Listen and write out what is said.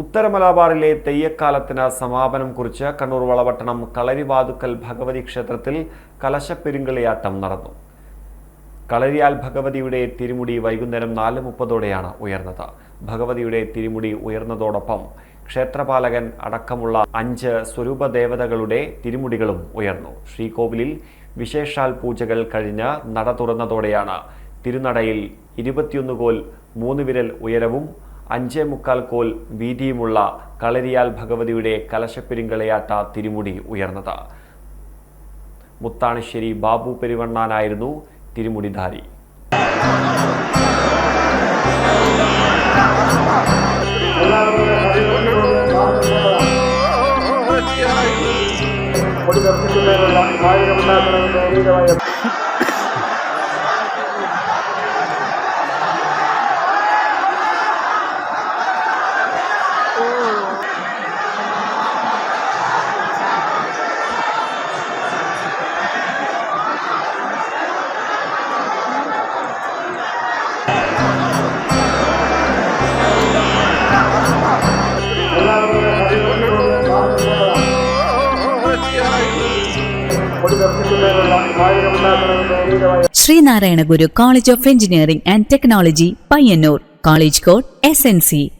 ഉത്തര മലബാറിലെ തെയ്യക്കാലത്തിന് സമാപനം കുറിച്ച് കണ്ണൂർ വളവട്ടണം കളരിവാതുക്കൽ ഭഗവതി ക്ഷേത്രത്തിൽ കലശപ്പെരുങ്കളിയാട്ടം നടന്നു. കളരിയാൽ ഭഗവതിയുടെ തിരുമുടി വൈകുന്നേരം നാല് മുപ്പതോടെയാണ് ഉയർന്നത്. ഭഗവതിയുടെ തിരുമുടി ഉയർന്നതോടൊപ്പം ക്ഷേത്രപാലകൻ അടക്കമുള്ള അഞ്ച് സ്വരൂപ ദേവതകളുടെ തിരുമുടികളും ഉയർന്നു. ശ്രീകോവിലിൽ വിശേഷാൽ പൂജകൾ കഴിഞ്ഞ് നട തുറന്നതോടെയാണ് തിരുനടയിൽ ഇരുപത്തിയൊന്ന് കോൽ മൂന്ന് വിരൽ ഉയരവും അഞ്ചേ മുക്കാൽ കോൽ വീതിയുമുള്ള കളരിയാൽ ഭഗവതിയുടെ കലശപ്പെരുങ്കളയാട്ട തിരുമുടി ഉയർന്നത്. മുത്താണിശ്ശേരി ബാബു പെരുവണ്ണാനായിരുന്നു തിരുമുടിധാരി. കൊടി സാഹചര്യമുണ്ടാക്കണമെന്ന് Sreenarayana Guru college of engineering and technology Payyanur college code S N C